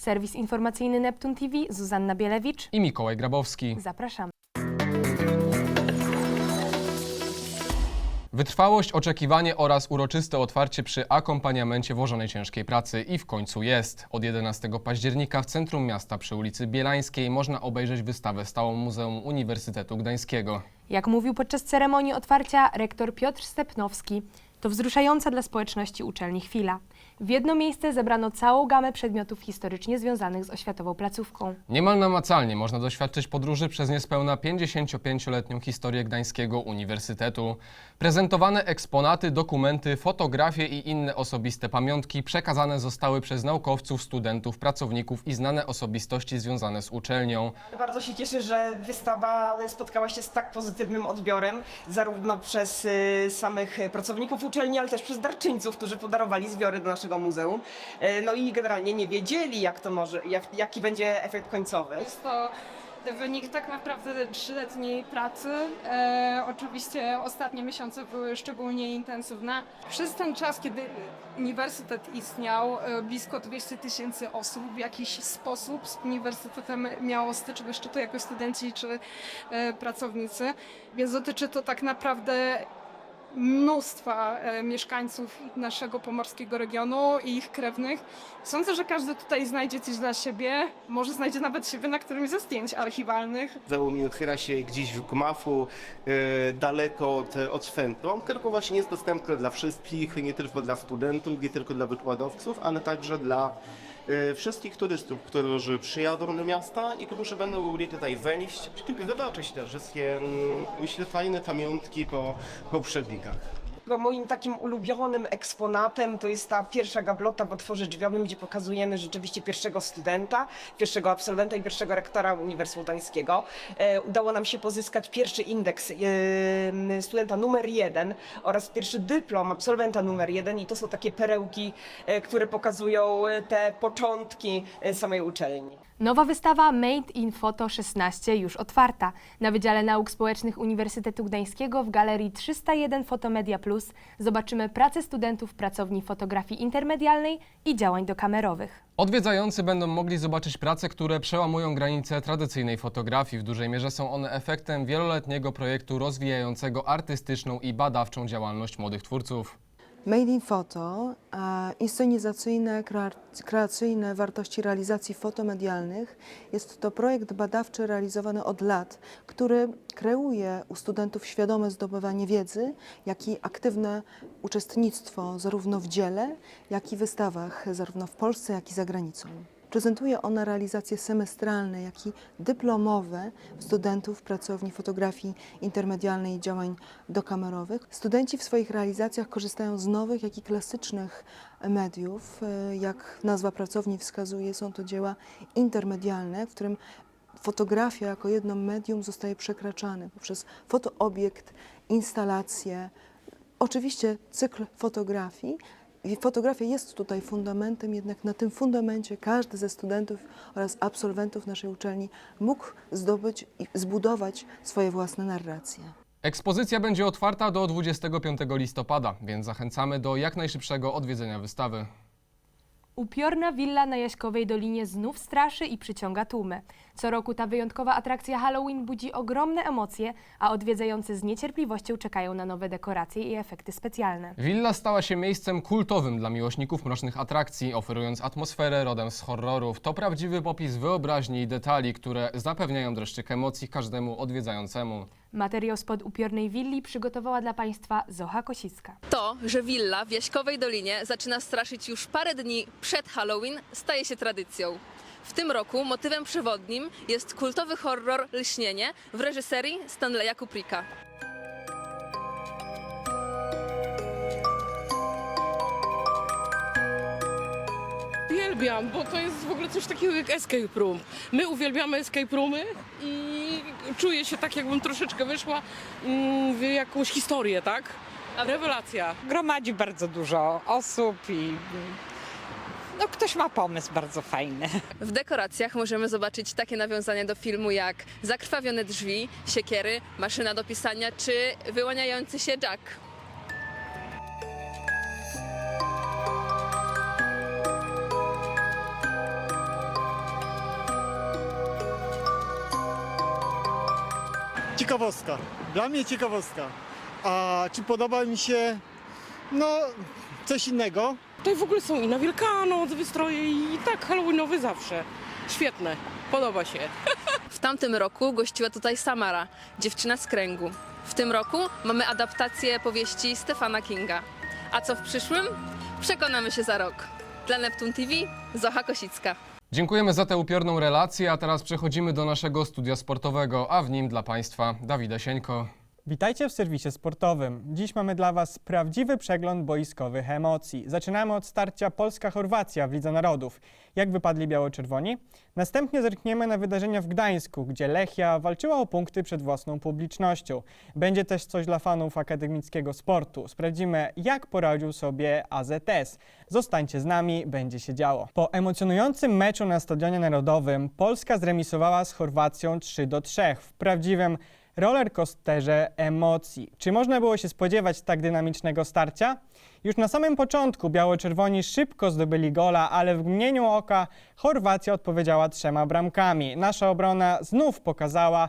Serwis informacyjny Neptun TV, Zuzanna Bielewicz. i Mikołaj Grabowski. Zapraszamy. Wytrwałość, oczekiwanie oraz uroczyste otwarcie przy akompaniamencie włożonej ciężkiej pracy i w końcu jest. Od 11 października w centrum miasta przy ulicy Bielańskiej można obejrzeć wystawę stałą Muzeum Uniwersytetu Gdańskiego. Jak mówił podczas ceremonii otwarcia rektor Piotr Stepnowski, to wzruszająca dla społeczności uczelni chwila. W jedno miejsce zebrano całą gamę przedmiotów historycznie związanych z oświatową placówką. Niemal namacalnie można doświadczyć podróży przez niespełna 55-letnią historię Gdańskiego Uniwersytetu. Prezentowane eksponaty, dokumenty, fotografie i inne osobiste pamiątki przekazane zostały przez naukowców, studentów, pracowników i znane osobistości związane z uczelnią. Bardzo się cieszę, że wystawa spotkała się z tak pozytywnym odbiorem, zarówno przez y, samych pracowników uczelni, ale też przez darczyńców, którzy podarowali zbiory do naszego muzeum. E, No i generalnie nie wiedzieli, jak to może, jak, jaki będzie efekt końcowy. Jest to wynik tak naprawdę trzyletniej pracy. E, oczywiście ostatnie miesiące były szczególnie intensywne. Przez ten czas, kiedy uniwersytet istniał, e, blisko 200 tysięcy osób w jakiś sposób z uniwersytetem miało styczność, czy to jako studenci, czy e, pracownicy. Więc dotyczy to tak naprawdę mnóstwa e, mieszkańców naszego pomorskiego regionu i ich krewnych. Sądzę, że każdy tutaj znajdzie coś dla siebie, może znajdzie nawet siebie na którymś ze zdjęć archiwalnych. Otwiera się gdzieś w Gmachu, e, daleko od, od tylko właśnie jest dostępne dla wszystkich, nie tylko dla studentów, nie tylko dla wykładowców, ale także dla wszystkich turystów, którzy przyjadą do miasta i którzy będą mogli tutaj wejść i zobaczyć te wszystkie mm, fajne pamiątki po poprzednikach. Bo moim takim ulubionym eksponatem to jest ta pierwsza gablota w otworze drzwiowym, gdzie pokazujemy rzeczywiście pierwszego studenta, pierwszego absolwenta i pierwszego rektora Uniwersytetu Gdańskiego. E, udało nam się pozyskać pierwszy indeks e, studenta numer jeden oraz pierwszy dyplom absolwenta numer jeden i to są takie perełki, e, które pokazują te początki samej uczelni. Nowa wystawa Made in Photo 16 już otwarta. Na Wydziale Nauk Społecznych Uniwersytetu Gdańskiego w Galerii 301 Fotomedia Plus zobaczymy pracę studentów pracowni fotografii intermedialnej i działań dokamerowych. Odwiedzający będą mogli zobaczyć prace, które przełamują granice tradycyjnej fotografii. W dużej mierze są one efektem wieloletniego projektu rozwijającego artystyczną i badawczą działalność młodych twórców. Made in Photo, inscenizacyjne, krea- kreacyjne wartości realizacji fotomedialnych. Jest to projekt badawczy realizowany od lat, który kreuje u studentów świadome zdobywanie wiedzy, jak i aktywne uczestnictwo zarówno w dziele, jak i wystawach, zarówno w Polsce, jak i za granicą. Prezentuje ona realizacje semestralne, jak i dyplomowe studentów pracowni fotografii intermedialnej i działań dokamerowych. Studenci w swoich realizacjach korzystają z nowych, jak i klasycznych mediów. E, Jak nazwa pracowni wskazuje, są to dzieła intermedialne, w którym fotografia jako jedno medium zostaje przekraczane poprzez fotoobiekt, instalację, oczywiście cykl fotografii. Fotografia jest tutaj fundamentem, jednak na tym fundamencie każdy ze studentów oraz absolwentów naszej uczelni mógł zdobyć i zbudować swoje własne narracje. Ekspozycja będzie otwarta do 25 listopada, więc zachęcamy do jak najszybszego odwiedzenia wystawy. Upiorna willa na Jaśkowej Dolinie znów straszy i przyciąga tłumy. Co roku ta wyjątkowa atrakcja Halloween budzi ogromne emocje, a odwiedzający z niecierpliwością czekają na nowe dekoracje i efekty specjalne. Willa stała się miejscem kultowym dla miłośników mrocznych atrakcji, oferując atmosferę rodem z horrorów. To prawdziwy popis wyobraźni i detali, które zapewniają dreszczyk emocji każdemu odwiedzającemu. Materiał spod upiornej willi przygotowała dla Państwa Zocha Kosiska. To, że willa w Jaśkowej Dolinie zaczyna straszyć już parę dni przed Halloween, staje się tradycją. W tym roku motywem przewodnim jest kultowy horror Lśnienie w reżyserii Stanleya Kubricka. Uwielbiam, bo to jest w ogóle coś takiego jak escape room. My uwielbiamy escape roomy i czuję się tak, jakbym troszeczkę wyszła mm, w jakąś historię, tak? Rewelacja. gromadzi bardzo dużo osób i no, ktoś ma pomysł bardzo fajny. W dekoracjach możemy zobaczyć takie nawiązania do filmu jak zakrwawione drzwi, siekiery, maszyna do pisania czy wyłaniający się Jack. Ciekawostka. Dla mnie ciekawostka. A czy podoba mi się, no, coś innego? Tutaj w ogóle są i na Wielkanoc wystroje i tak halloweenowy zawsze. Świetne, podoba się. W tamtym roku gościła tutaj Samara, dziewczyna z kręgu. W tym roku mamy adaptację powieści Stefana Kinga. A co w przyszłym? Przekonamy się za rok. Dla Neptun TV, Zocha Kosicka. Dziękujemy za tę upiorną relację, a teraz przechodzimy do naszego studia sportowego, a w nim dla Państwa Dawida Sieńko. Witajcie w serwisie sportowym. Dziś mamy dla Was prawdziwy przegląd boiskowych emocji. Zaczynamy od starcia Polska-Chorwacja w Lidze Narodów. Jak wypadli biało-czerwoni? Następnie zerkniemy na wydarzenia w Gdańsku, gdzie Lechia walczyła o punkty przed własną publicznością. Będzie też coś dla fanów akademickiego sportu. Sprawdzimy, jak poradził sobie AZS. Zostańcie z nami, będzie się działo. Po emocjonującym meczu na Stadionie Narodowym Polska zremisowała z Chorwacją 3 do 3 w prawdziwym rollercoasterze emocji. Czy można było się spodziewać tak dynamicznego starcia? Już na samym początku biało-czerwoni szybko zdobyli gola, ale w mgnieniu oka Chorwacja odpowiedziała trzema bramkami. Nasza obrona znów pokazała,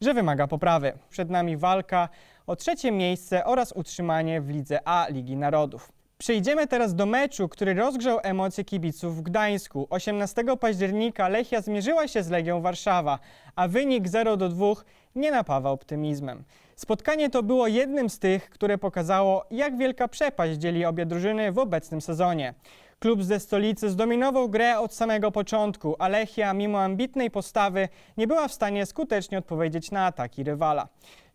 że wymaga poprawy. Przed nami walka o trzecie miejsce oraz utrzymanie w Lidze A Ligi Narodów. Przejdziemy teraz do meczu, który rozgrzał emocje kibiców w Gdańsku. 18 października Lechia zmierzyła się z Legią Warszawa, a wynik 0 do 2 nie napawa optymizmem. Spotkanie to było jednym z tych, które pokazało, jak wielka przepaść dzieli obie drużyny w obecnym sezonie. Klub ze stolicy zdominował grę od samego początku, a Lechia, mimo ambitnej postawy, nie była w stanie skutecznie odpowiedzieć na ataki rywala.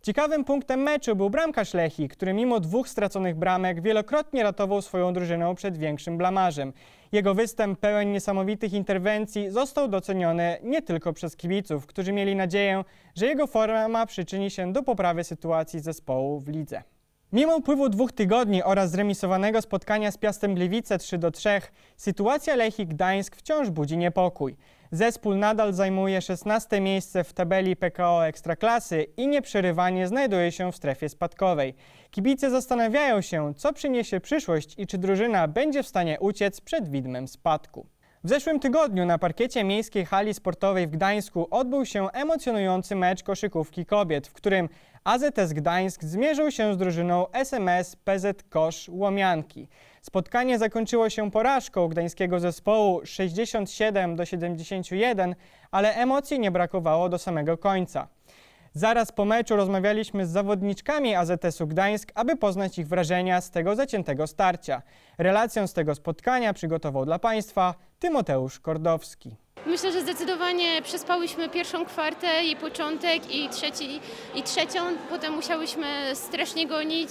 Ciekawym punktem meczu był bramkarz Lechii, który mimo dwóch straconych bramek wielokrotnie ratował swoją drużynę przed większym blamarzem. Jego występ pełen niesamowitych interwencji został doceniony nie tylko przez kibiców, którzy mieli nadzieję, że jego forma przyczyni się do poprawy sytuacji zespołu w lidze. Mimo upływu dwóch tygodni oraz zremisowanego spotkania z Piastem Gliwice 3 do 3, sytuacja Lechii Gdańsk wciąż budzi niepokój. Zespół nadal zajmuje 16 miejsce w tabeli PKO Ekstraklasy i nieprzerywanie znajduje się w strefie spadkowej. Kibice zastanawiają się, co przyniesie przyszłość i czy drużyna będzie w stanie uciec przed widmem spadku. W zeszłym tygodniu na parkiecie miejskiej hali sportowej w Gdańsku odbył się emocjonujący mecz koszykówki kobiet, w którym AZS Gdańsk zmierzył się z drużyną SMS PZ Kosz Łomianki. Spotkanie zakończyło się porażką gdańskiego zespołu 67 do 71, ale emocji nie brakowało do samego końca. Zaraz po meczu rozmawialiśmy z zawodniczkami AZS-u Gdańsk, aby poznać ich wrażenia z tego zaciętego starcia. Relację z tego spotkania przygotował dla Państwa Tymoteusz Kordowski. Myślę, że zdecydowanie przespałyśmy pierwszą kwartę, jej początek i, trzeci, i trzecią. Potem musiałyśmy strasznie gonić.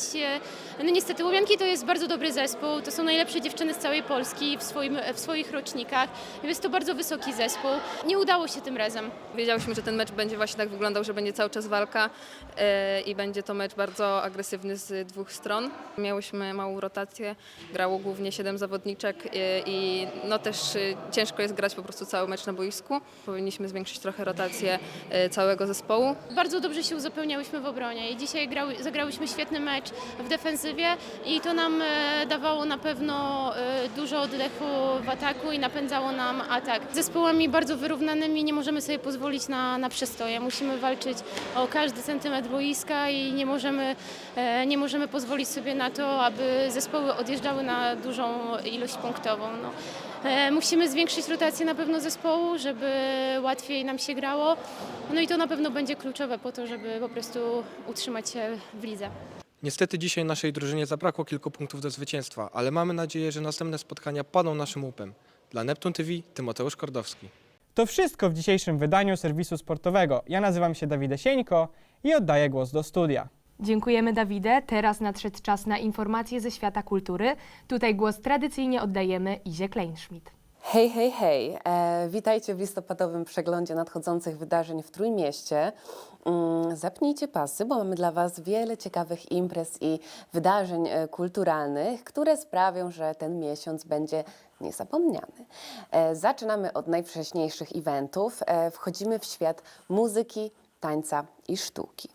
No niestety Łomianki to jest bardzo dobry zespół. To są najlepsze dziewczyny z całej Polski w, swoim, w swoich rocznikach. Jest to bardzo wysoki zespół. Nie udało się tym razem. Wiedziałyśmy, że ten mecz będzie właśnie tak wyglądał, że będzie cały czas walka e, i będzie to mecz bardzo agresywny z dwóch stron. Miałyśmy małą rotację, grało głównie siedem zawodniczek e, i no też e, ciężko jest grać po prostu cały mecz na boisku. Powinniśmy zwiększyć trochę rotację e, całego zespołu. Bardzo dobrze się uzupełniałyśmy w obronie i dzisiaj grały, zagrałyśmy świetny mecz w defensywie i to nam e, dawało na pewno e, dużo oddechu w ataku i napędzało nam atak. Zespołami bardzo wyrównanymi nie możemy sobie pozwolić na, na przestoje. Musimy walczyć o każdy centymetr boiska i nie możemy, nie możemy pozwolić sobie na to, aby zespoły odjeżdżały na dużą ilość punktową. No. E, Musimy zwiększyć rotację na pewno zespołu, żeby łatwiej nam się grało. No i to na pewno będzie kluczowe po to, żeby po prostu utrzymać się w lidze. Niestety dzisiaj naszej drużynie zabrakło kilku punktów do zwycięstwa, ale mamy nadzieję, że następne spotkania padną naszym łupem. Dla Neptun TV Tymoteusz Kordowski. To wszystko w dzisiejszym wydaniu serwisu sportowego. Ja nazywam się Dawid Sieńko i oddaję głos do studia. Dziękujemy Dawide. Teraz nadszedł czas na informacje ze świata kultury. Tutaj głos tradycyjnie oddajemy Izie Kleinschmidt. Hej, hej, hej. E, witajcie w listopadowym przeglądzie nadchodzących wydarzeń w Trójmieście. Mm, zapnijcie pasy, bo mamy dla Was wiele ciekawych imprez i wydarzeń e, kulturalnych, które sprawią, że ten miesiąc będzie niezapomniany. E, zaczynamy od najwcześniejszych eventów. E, wchodzimy w świat muzyki, tańca i sztuki.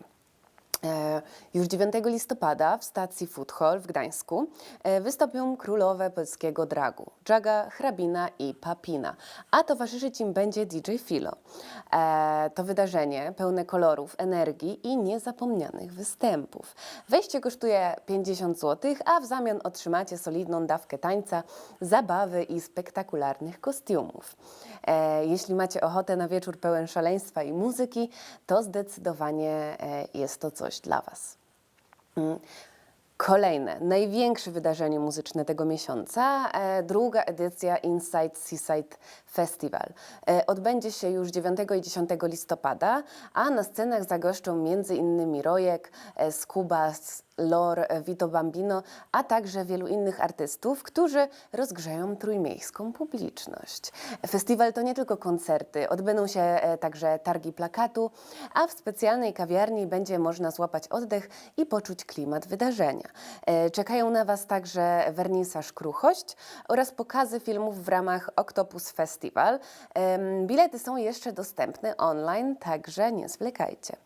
E, Już 9 listopada w stacji Food Hall w Gdańsku e, wystąpią królowe polskiego dragu Jaga, Hrabina i Papina, a towarzyszyć im będzie DJ Filo. E, To wydarzenie pełne kolorów, energii i niezapomnianych występów. Wejście kosztuje 50 zł, a w zamian otrzymacie solidną dawkę tańca, zabawy i spektakularnych kostiumów. Jeśli macie ochotę na wieczór pełen szaleństwa i muzyki, to zdecydowanie jest to coś dla Was. Mm. Kolejne, największe wydarzenie muzyczne tego miesiąca, e, druga edycja Inside Seaside Festival. E, odbędzie się już 9 i 10 listopada, a na scenach zagoszczą m.in. Rojek, e, Skubas, Lor, Vito Bambino, a także wielu innych artystów, którzy rozgrzeją trójmiejską publiczność. Festiwal to nie tylko koncerty, odbędą się e, także targi plakatu, a w specjalnej kawiarni będzie można złapać oddech i poczuć klimat wydarzenia. E, Czekają na Was także wernisaż Kruchość oraz pokazy filmów w ramach Octopus Festival. Bilety są jeszcze dostępne online, także nie zwlekajcie.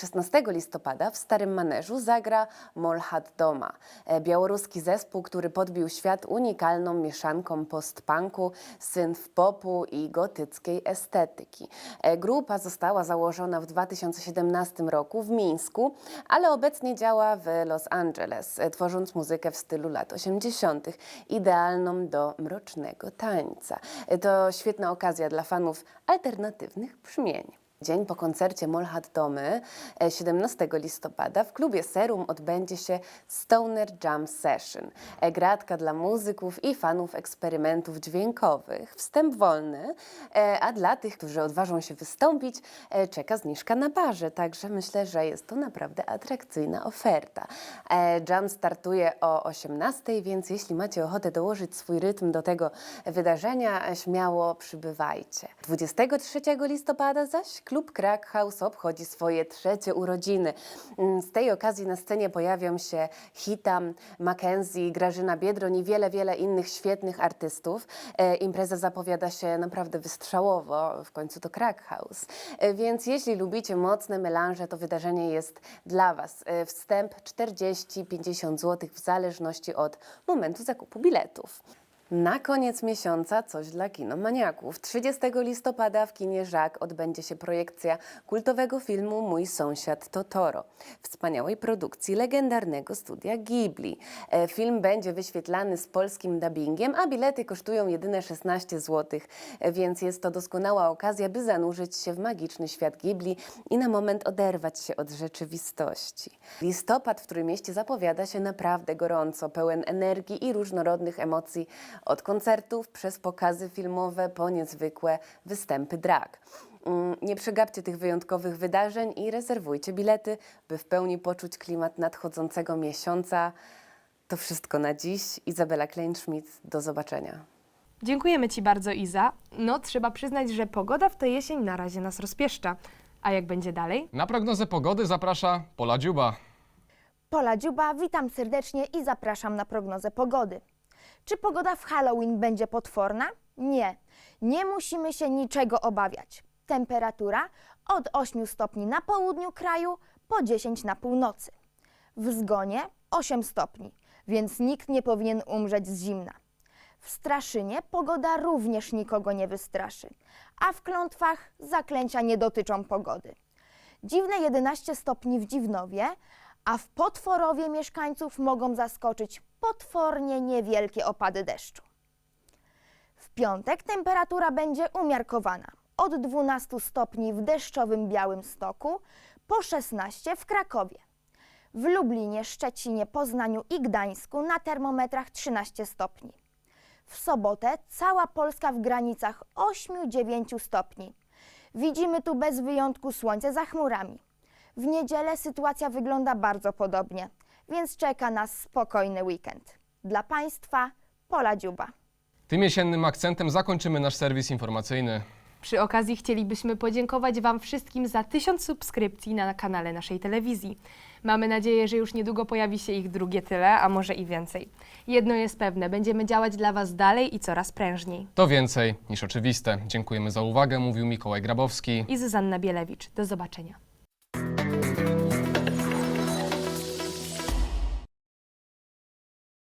16 listopada w Starym Maneżu zagra Molhat Doma, e, białoruski zespół, który podbił świat unikalną mieszanką post-punku, synth-popu i gotyckiej estetyki. E, Grupa została założona w 2017 roku w Mińsku, ale obecnie działa w Los Angeles, e, tworząc muzykę w stylu lat 80., idealną do mrocznego tańca. To świetna okazja dla fanów alternatywnych brzmień. Dzień po koncercie Molhat Domy e, 17 listopada w klubie Serum odbędzie się Stoner Jam Session. E, Gratka dla muzyków i fanów eksperymentów dźwiękowych. Wstęp wolny, e, a dla tych, którzy odważą się wystąpić, e, czeka zniżka na barze. Także myślę, że jest to naprawdę atrakcyjna oferta. E, Jam startuje o 18, więc jeśli macie ochotę dołożyć swój rytm do tego wydarzenia, e, śmiało przybywajcie. 23 listopada zaś klub Crack House obchodzi swoje trzecie urodziny. Mm, Z tej okazji na scenie pojawią się Hitam, Mackenzie, Grażyna Biedroń i wiele, wiele innych świetnych artystów. E, Impreza zapowiada się naprawdę wystrzałowo, w końcu to Crack House. E, Więc jeśli lubicie mocne melanże, to wydarzenie jest dla Was. E, Wstęp 40-50 zł w zależności od momentu zakupu biletów. Na koniec miesiąca coś dla kinomaniaków. 30 listopada w kinie Żak odbędzie się projekcja kultowego filmu Mój sąsiad Totoro, wspaniałej produkcji legendarnego studia Ghibli. E, Film będzie wyświetlany z polskim dubbingiem, a bilety kosztują jedyne 16 zł, e, więc jest to doskonała okazja, by zanurzyć się w magiczny świat Ghibli i na moment oderwać się od rzeczywistości. Listopad w Trójmieście zapowiada się naprawdę gorąco, pełen energii i różnorodnych emocji, od koncertów przez pokazy filmowe po niezwykłe występy drag. Mm, Nie przegapcie tych wyjątkowych wydarzeń i rezerwujcie bilety, by w pełni poczuć klimat nadchodzącego miesiąca. To wszystko na dziś. Izabela Kleinschmidt, do zobaczenia. Dziękujemy Ci bardzo, Iza. No, trzeba przyznać, że pogoda w tę jesień na razie nas rozpieszcza. A jak będzie dalej? Na prognozę pogody zaprasza Pola Dziuba. Pola Dziuba, witam serdecznie i zapraszam na prognozę pogody. Czy pogoda w Halloween będzie potworna? Nie. Nie musimy się niczego obawiać. Temperatura od 8 stopni na południu kraju po 10 na północy. W Zgonie 8 stopni, więc nikt nie powinien umrzeć z zimna. W Straszynie pogoda również nikogo nie wystraszy, a w klątwach zaklęcia nie dotyczą pogody. Dziwne 11 stopni w Dziwnowie, a w Potworowie mieszkańców mogą zaskoczyć potwornie niewielkie opady deszczu. W piątek temperatura będzie umiarkowana. Od 12 stopni w deszczowym Białymstoku po 16 w Krakowie. W Lublinie, Szczecinie, Poznaniu i Gdańsku na termometrach 13 stopni. W sobotę cała Polska w granicach 8-9 stopni. Widzimy tu bez wyjątku słońce za chmurami. W niedzielę sytuacja wygląda bardzo podobnie, więc czeka nas spokojny weekend. Dla Państwa Pola Dziuba. Tym jesiennym akcentem zakończymy nasz serwis informacyjny. Przy okazji chcielibyśmy podziękować Wam wszystkim za tysiąc subskrypcji na kanale naszej telewizji. Mamy nadzieję, że już niedługo pojawi się ich drugie tyle, a może i więcej. Jedno jest pewne, będziemy działać dla Was dalej i coraz prężniej. To więcej niż oczywiste. Dziękujemy za uwagę, mówił Mikołaj Grabowski. I Zuzanna Bielewicz. Do zobaczenia.